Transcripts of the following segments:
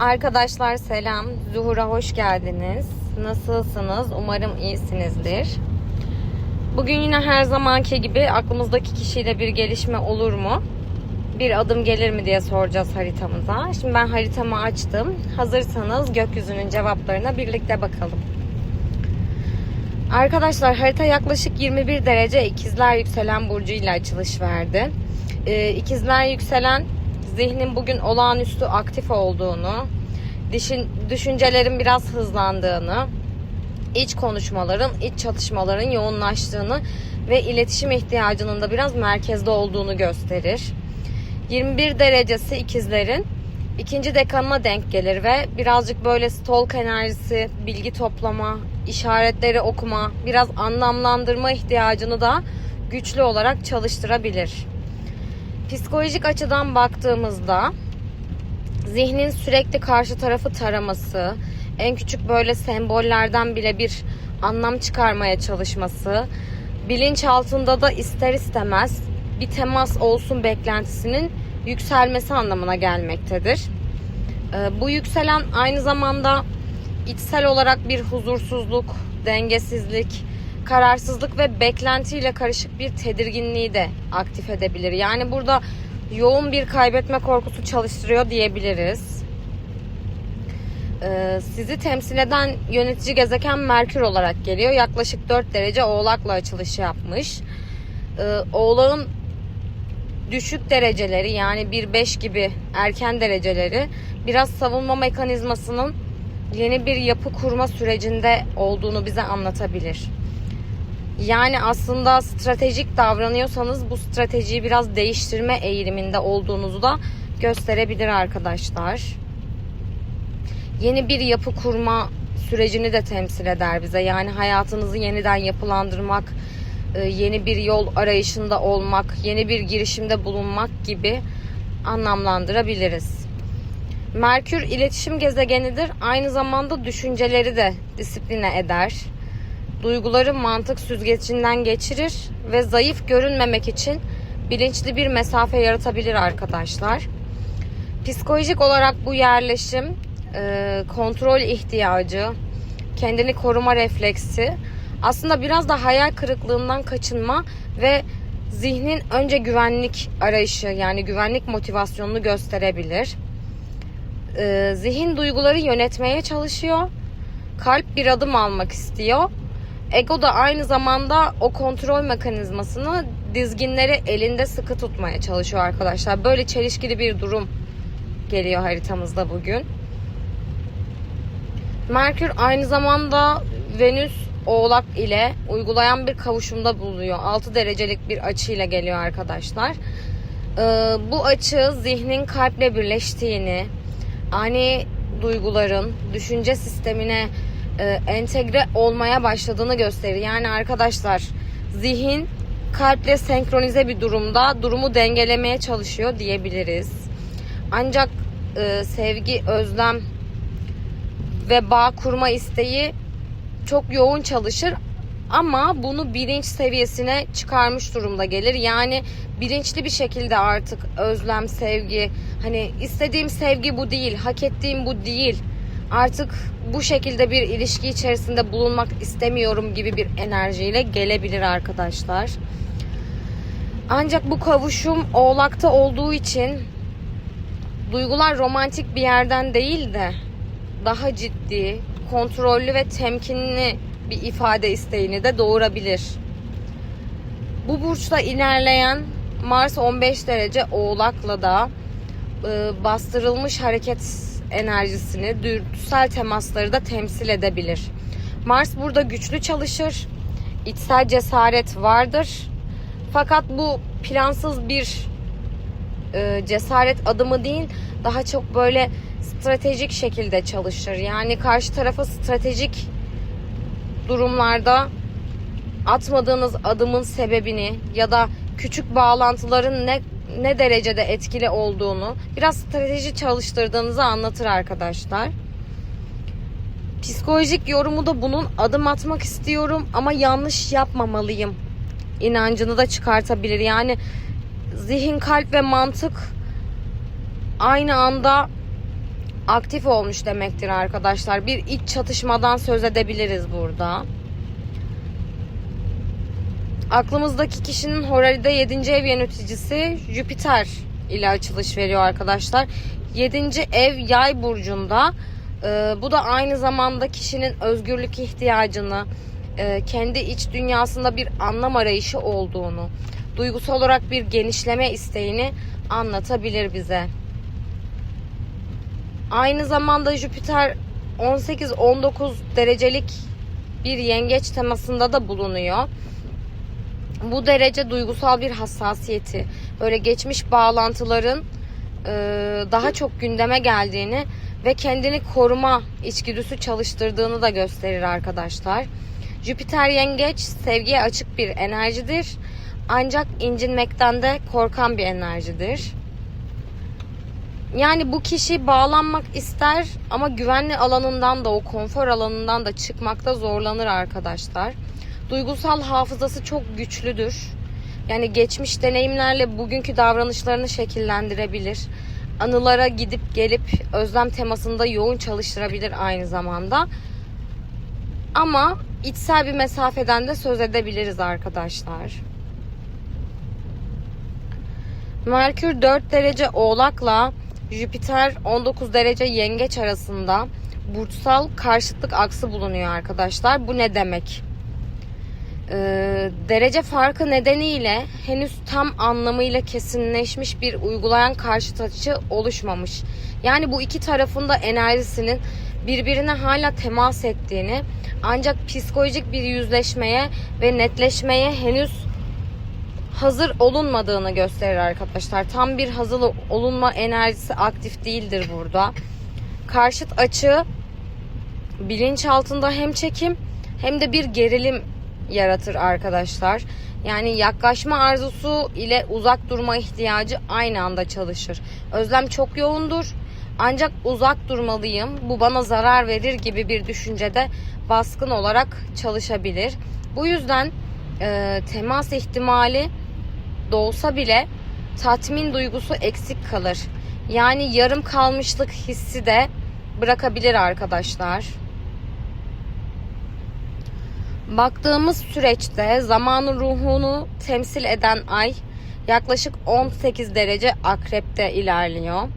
Arkadaşlar selam. Zuhur'a hoş geldiniz. Nasılsınız? Umarım iyisinizdir. Bugün yine her zamanki gibi aklımızdaki kişiyle bir gelişme olur mu? Bir adım gelir mi diye soracağız haritamıza. Şimdi ben haritamı açtım. Hazırsanız gökyüzünün cevaplarına birlikte bakalım. Arkadaşlar harita yaklaşık 21 derece ikizler yükselen burcu ile açılış verdi. Ee, ikizler yükselen zihnin bugün olağanüstü aktif olduğunu, düşün, düşüncelerin biraz hızlandığını, iç konuşmaların, iç çatışmaların yoğunlaştığını ve iletişim ihtiyacının da biraz merkezde olduğunu gösterir. 21 derecesi ikizlerin ikinci dekanına denk gelir ve birazcık böyle stalk enerjisi, bilgi toplama, işaretleri okuma, biraz anlamlandırma ihtiyacını da güçlü olarak çalıştırabilir. Psikolojik açıdan baktığımızda zihnin sürekli karşı tarafı taraması, en küçük böyle sembollerden bile bir anlam çıkarmaya çalışması, bilinç altında da ister istemez bir temas olsun beklentisinin yükselmesi anlamına gelmektedir. Ee, Bu yükselen aynı zamanda içsel olarak bir huzursuzluk, dengesizlik, kararsızlık ve beklentiyle karışık bir tedirginliği de aktif edebilir. Yani burada yoğun bir kaybetme korkusu çalıştırıyor diyebiliriz. Ee, sizi temsil eden yönetici gezegen Merkür olarak geliyor. Yaklaşık 4 derece Oğlak'la açılışı yapmış. Ee, Oğlak'ın düşük dereceleri yani 1-5 gibi erken dereceleri biraz savunma mekanizmasının yeni bir yapı kurma sürecinde olduğunu bize anlatabilir. Yani aslında stratejik davranıyorsanız bu stratejiyi biraz değiştirme eğiliminde olduğunuzu da gösterebilir arkadaşlar. Yeni bir yapı kurma sürecini de temsil eder bize. Yani hayatınızı yeniden yapılandırmak, e, yeni bir yol arayışında olmak, yeni bir girişimde bulunmak gibi anlamlandırabiliriz. Merkür iletişim gezegenidir. Aynı zamanda düşünceleri de disipline eder. Duyguları mantık süzgecinden geçirir ve zayıf görünmemek için bilinçli bir mesafe yaratabilir arkadaşlar. Psikolojik olarak bu yerleşim e, kontrol ihtiyacı, kendini koruma refleksi aslında biraz da hayal kırıklığından kaçınma ve zihnin önce güvenlik arayışı yani güvenlik motivasyonunu gösterebilir. Ee, zihin duyguları yönetmeye çalışıyor. Kalp bir adım almak istiyor. Ego da aynı zamanda o kontrol mekanizmasını dizginleri elinde sıkı tutmaya çalışıyor arkadaşlar. Böyle çelişkili bir durum geliyor haritamızda bugün. Merkür aynı zamanda Venüs Oğlak ile uygulayan bir kavuşumda bulunuyor. 6 derecelik bir açıyla geliyor arkadaşlar. Ee, bu açı zihnin kalple birleştiğini, ani duyguların düşünce sistemine e, entegre olmaya başladığını gösterir. Yani arkadaşlar zihin kalple senkronize bir durumda durumu dengelemeye çalışıyor diyebiliriz. Ancak e, sevgi, özlem ve bağ kurma isteği çok yoğun çalışır ama bunu bilinç seviyesine çıkarmış durumda gelir. Yani bilinçli bir şekilde artık özlem, sevgi, hani istediğim sevgi bu değil, hak ettiğim bu değil. Artık bu şekilde bir ilişki içerisinde bulunmak istemiyorum gibi bir enerjiyle gelebilir arkadaşlar. Ancak bu kavuşum oğlakta olduğu için duygular romantik bir yerden değil de daha ciddi, kontrollü ve temkinli bir ifade isteğini de doğurabilir. Bu burçta ilerleyen Mars 15 derece Oğlak'la da e, bastırılmış hareket enerjisini, dürtüsel temasları da temsil edebilir. Mars burada güçlü çalışır, içsel cesaret vardır. Fakat bu plansız bir e, cesaret adımı değil, daha çok böyle stratejik şekilde çalışır. Yani karşı tarafa stratejik durumlarda atmadığınız adımın sebebini ya da küçük bağlantıların ne ne derecede etkili olduğunu biraz strateji çalıştırdığınızı anlatır arkadaşlar. Psikolojik yorumu da bunun adım atmak istiyorum ama yanlış yapmamalıyım inancını da çıkartabilir. Yani zihin, kalp ve mantık aynı anda aktif olmuş demektir arkadaşlar. Bir iç çatışmadan söz edebiliriz burada. Aklımızdaki kişinin Horari'de 7. ev yöneticisi Jüpiter ile açılış veriyor arkadaşlar. 7. ev yay burcunda. Ee, bu da aynı zamanda kişinin özgürlük ihtiyacını, e, kendi iç dünyasında bir anlam arayışı olduğunu, duygusal olarak bir genişleme isteğini anlatabilir bize. Aynı zamanda Jüpiter 18-19 derecelik bir yengeç temasında da bulunuyor. Bu derece duygusal bir hassasiyeti, böyle geçmiş bağlantıların e, daha çok gündeme geldiğini ve kendini koruma içgüdüsü çalıştırdığını da gösterir arkadaşlar. Jüpiter yengeç sevgiye açık bir enerjidir. Ancak incinmekten de korkan bir enerjidir. Yani bu kişi bağlanmak ister ama güvenli alanından da o konfor alanından da çıkmakta zorlanır arkadaşlar. Duygusal hafızası çok güçlüdür. Yani geçmiş deneyimlerle bugünkü davranışlarını şekillendirebilir. Anılara gidip gelip özlem temasında yoğun çalıştırabilir aynı zamanda. Ama içsel bir mesafeden de söz edebiliriz arkadaşlar. Merkür 4 derece oğlakla Jüpiter 19 derece yengeç arasında burçsal karşıtlık aksı bulunuyor arkadaşlar. Bu ne demek? Ee, derece farkı nedeniyle henüz tam anlamıyla kesinleşmiş bir uygulayan karşıt açı oluşmamış. Yani bu iki tarafın da enerjisinin birbirine hala temas ettiğini ancak psikolojik bir yüzleşmeye ve netleşmeye henüz hazır olunmadığını gösterir arkadaşlar. Tam bir hazır olunma enerjisi aktif değildir burada. Karşıt açı bilinç altında hem çekim hem de bir gerilim yaratır arkadaşlar. Yani yaklaşma arzusu ile uzak durma ihtiyacı aynı anda çalışır. Özlem çok yoğundur. Ancak uzak durmalıyım, bu bana zarar verir gibi bir düşüncede baskın olarak çalışabilir. Bu yüzden e, temas ihtimali doğsa bile tatmin duygusu eksik kalır. Yani yarım kalmışlık hissi de bırakabilir arkadaşlar. Baktığımız süreçte zamanın ruhunu temsil eden ay yaklaşık 18 derece akrepte ilerliyor.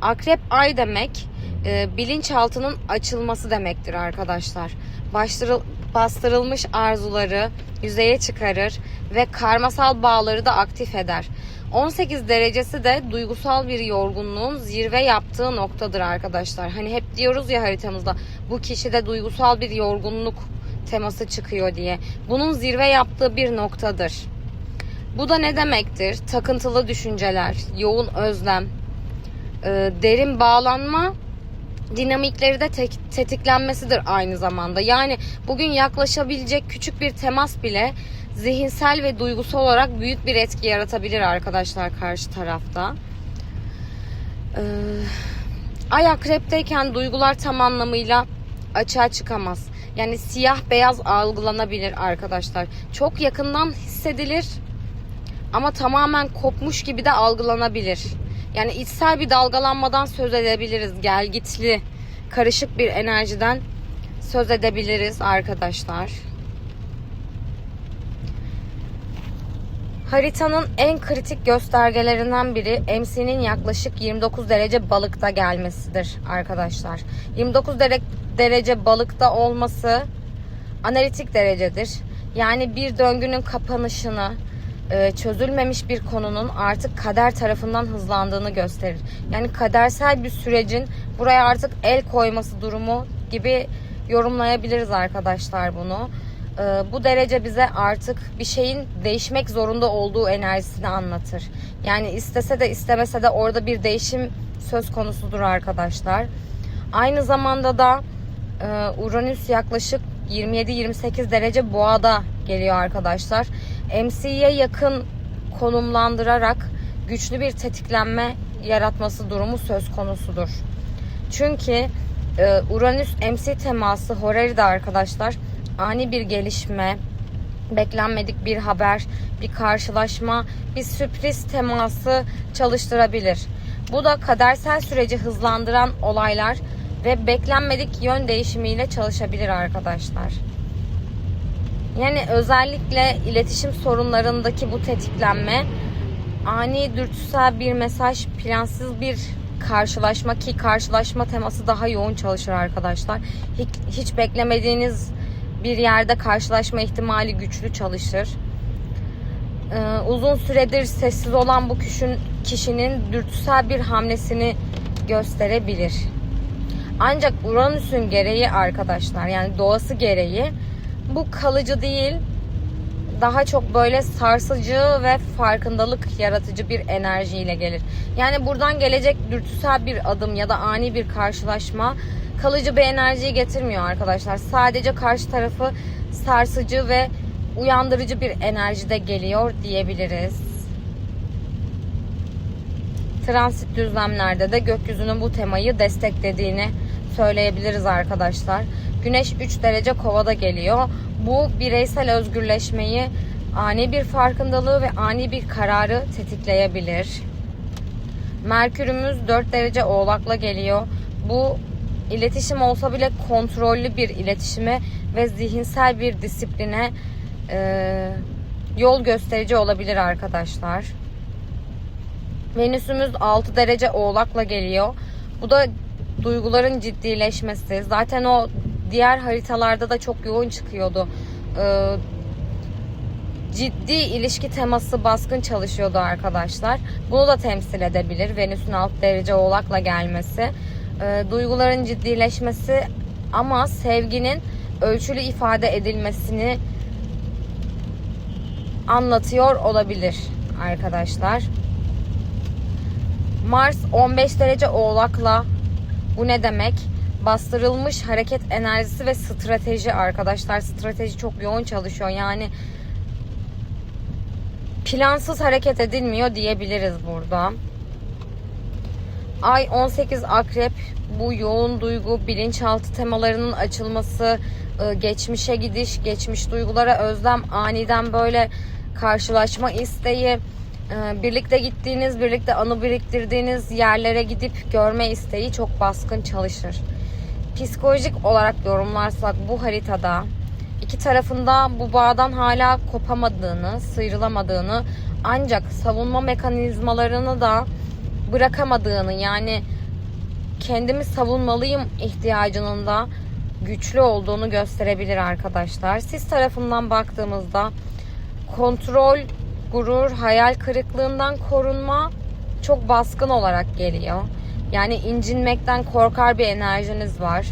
Akrep ay demek e, bilinçaltının açılması demektir arkadaşlar. Baştırıl, bastırılmış arzuları yüzeye çıkarır ve karmasal bağları da aktif eder. 18 derecesi de duygusal bir yorgunluğun zirve yaptığı noktadır arkadaşlar. Hani hep diyoruz ya haritamızda bu kişide duygusal bir yorgunluk teması çıkıyor diye. Bunun zirve yaptığı bir noktadır. Bu da ne demektir? Takıntılı düşünceler, yoğun özlem, e, derin bağlanma dinamikleri de tetiklenmesidir aynı zamanda. Yani bugün yaklaşabilecek küçük bir temas bile zihinsel ve duygusal olarak büyük bir etki yaratabilir arkadaşlar karşı tarafta. Ee, ay duygular tam anlamıyla açığa çıkamaz. Yani siyah beyaz algılanabilir arkadaşlar. Çok yakından hissedilir ama tamamen kopmuş gibi de algılanabilir. Yani içsel bir dalgalanmadan söz edebiliriz. Gelgitli, karışık bir enerjiden söz edebiliriz arkadaşlar. Haritanın en kritik göstergelerinden biri MC'nin yaklaşık 29 derece balıkta gelmesidir arkadaşlar. 29 dere derece balıkta olması analitik derecedir. Yani bir döngünün kapanışını, e, çözülmemiş bir konunun artık kader tarafından hızlandığını gösterir. Yani kadersel bir sürecin buraya artık el koyması durumu gibi yorumlayabiliriz arkadaşlar bunu. E, bu derece bize artık bir şeyin değişmek zorunda olduğu enerjisini anlatır. Yani istese de istemese de orada bir değişim söz konusudur arkadaşlar. Aynı zamanda da e, Uranüs yaklaşık 27-28 derece boğada geliyor arkadaşlar. MC'ye yakın konumlandırarak güçlü bir tetiklenme yaratması durumu söz konusudur. Çünkü e, Uranüs MC teması Horari'de arkadaşlar ani bir gelişme, beklenmedik bir haber, bir karşılaşma, bir sürpriz teması çalıştırabilir. Bu da kadersel süreci hızlandıran olaylar ve beklenmedik yön değişimiyle çalışabilir arkadaşlar. Yani özellikle iletişim sorunlarındaki bu tetiklenme ani dürtüsel bir mesaj, plansız bir karşılaşma ki karşılaşma teması daha yoğun çalışır arkadaşlar. Hiç, hiç beklemediğiniz bir yerde karşılaşma ihtimali güçlü çalışır. Ee, uzun süredir sessiz olan bu kişinin, kişinin dürtüsel bir hamlesini gösterebilir. Ancak Uranüs'ün gereği arkadaşlar yani doğası gereği bu kalıcı değil daha çok böyle sarsıcı ve farkındalık yaratıcı bir enerjiyle gelir. Yani buradan gelecek dürtüsel bir adım ya da ani bir karşılaşma kalıcı bir enerjiyi getirmiyor arkadaşlar. Sadece karşı tarafı sarsıcı ve uyandırıcı bir enerjide geliyor diyebiliriz. Transit düzlemlerde de gökyüzünün bu temayı desteklediğini söyleyebiliriz arkadaşlar. Güneş 3 derece kovada geliyor. Bu bireysel özgürleşmeyi, ani bir farkındalığı ve ani bir kararı tetikleyebilir. Merkürümüz 4 derece oğlakla geliyor. Bu iletişim olsa bile kontrollü bir iletişime ve zihinsel bir disipline e, yol gösterici olabilir arkadaşlar. Venüsümüz 6 derece oğlakla geliyor. Bu da duyguların ciddileşmesi. Zaten o diğer haritalarda da çok yoğun çıkıyordu. Ee, ciddi ilişki teması baskın çalışıyordu arkadaşlar. Bunu da temsil edebilir. Venüs'ün alt derece oğlakla gelmesi. Ee, duyguların ciddileşmesi ama sevginin ölçülü ifade edilmesini anlatıyor olabilir arkadaşlar. Mars 15 derece oğlakla bu ne demek? Bastırılmış hareket enerjisi ve strateji arkadaşlar. Strateji çok yoğun çalışıyor. Yani plansız hareket edilmiyor diyebiliriz burada. Ay 18 akrep bu yoğun duygu, bilinçaltı temalarının açılması, e, geçmişe gidiş, geçmiş duygulara özlem, aniden böyle karşılaşma isteği, e, birlikte gittiğiniz, birlikte anı biriktirdiğiniz yerlere gidip görme isteği çok baskın çalışır. Psikolojik olarak yorumlarsak bu haritada iki tarafında bu bağdan hala kopamadığını, sıyrılamadığını ancak savunma mekanizmalarını da bırakamadığını yani kendimi savunmalıyım ihtiyacının da güçlü olduğunu gösterebilir arkadaşlar. Siz tarafından baktığımızda kontrol, gurur, hayal kırıklığından korunma çok baskın olarak geliyor. Yani incinmekten korkar bir enerjiniz var.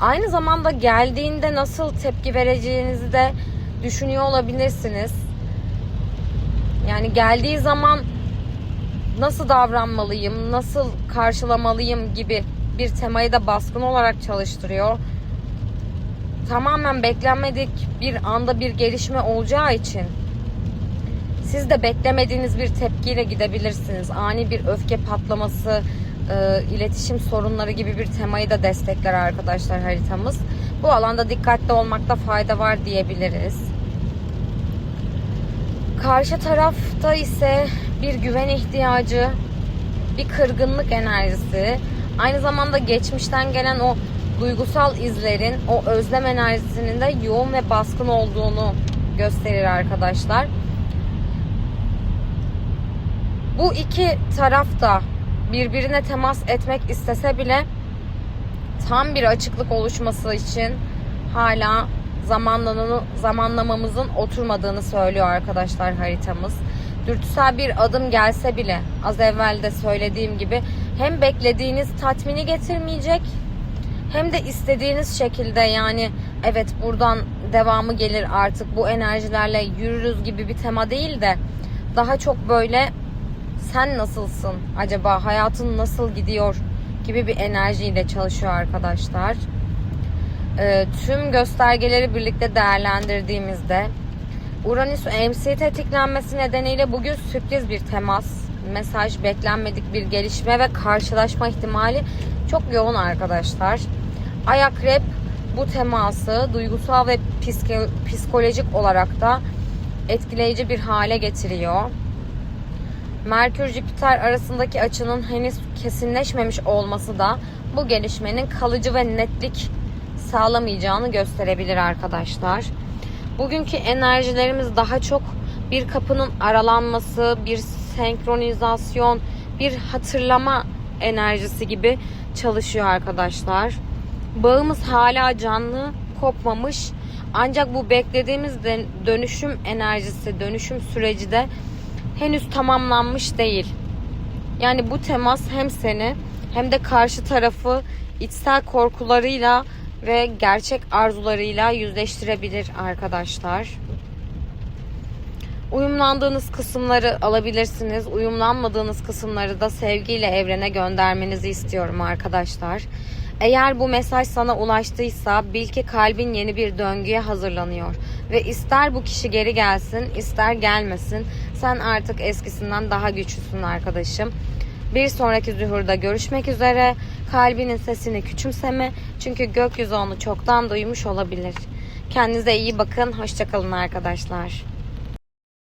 Aynı zamanda geldiğinde nasıl tepki vereceğinizi de düşünüyor olabilirsiniz. Yani geldiği zaman nasıl davranmalıyım, nasıl karşılamalıyım gibi bir temayı da baskın olarak çalıştırıyor. Tamamen beklenmedik bir anda bir gelişme olacağı için siz de beklemediğiniz bir tepkiyle gidebilirsiniz. Ani bir öfke patlaması, e, iletişim sorunları gibi bir temayı da destekler arkadaşlar haritamız. Bu alanda dikkatli olmakta fayda var diyebiliriz. Karşı tarafta ise bir güven ihtiyacı, bir kırgınlık enerjisi, aynı zamanda geçmişten gelen o duygusal izlerin, o özlem enerjisinin de yoğun ve baskın olduğunu gösterir arkadaşlar. Bu iki taraf da birbirine temas etmek istese bile tam bir açıklık oluşması için hala zamanlamamızın oturmadığını söylüyor arkadaşlar haritamız. Dürtüsel bir adım gelse bile az evvel de söylediğim gibi hem beklediğiniz tatmini getirmeyecek hem de istediğiniz şekilde yani evet buradan devamı gelir artık bu enerjilerle yürürüz gibi bir tema değil de daha çok böyle sen nasılsın acaba hayatın nasıl gidiyor gibi bir enerjiyle çalışıyor arkadaşlar. E, tüm göstergeleri birlikte değerlendirdiğimizde Uranüs MC tetiklenmesi nedeniyle bugün sürpriz bir temas, mesaj, beklenmedik bir gelişme ve karşılaşma ihtimali çok yoğun arkadaşlar. Ay akrep bu teması duygusal ve psikolojik olarak da etkileyici bir hale getiriyor. Merkür Jüpiter arasındaki açının henüz kesinleşmemiş olması da bu gelişmenin kalıcı ve netlik sağlamayacağını gösterebilir arkadaşlar. Bugünkü enerjilerimiz daha çok bir kapının aralanması, bir senkronizasyon, bir hatırlama enerjisi gibi çalışıyor arkadaşlar. Bağımız hala canlı, kopmamış. Ancak bu beklediğimiz dönüşüm enerjisi, dönüşüm süreci de henüz tamamlanmış değil. Yani bu temas hem seni hem de karşı tarafı içsel korkularıyla ve gerçek arzularıyla yüzleştirebilir arkadaşlar. Uyumlandığınız kısımları alabilirsiniz. Uyumlanmadığınız kısımları da sevgiyle evrene göndermenizi istiyorum arkadaşlar. Eğer bu mesaj sana ulaştıysa bil ki kalbin yeni bir döngüye hazırlanıyor. Ve ister bu kişi geri gelsin ister gelmesin sen artık eskisinden daha güçlüsün arkadaşım. Bir sonraki zühurda görüşmek üzere. Kalbinin sesini küçümseme. Çünkü gökyüzü onu çoktan duymuş olabilir. Kendinize iyi bakın. Hoşçakalın arkadaşlar.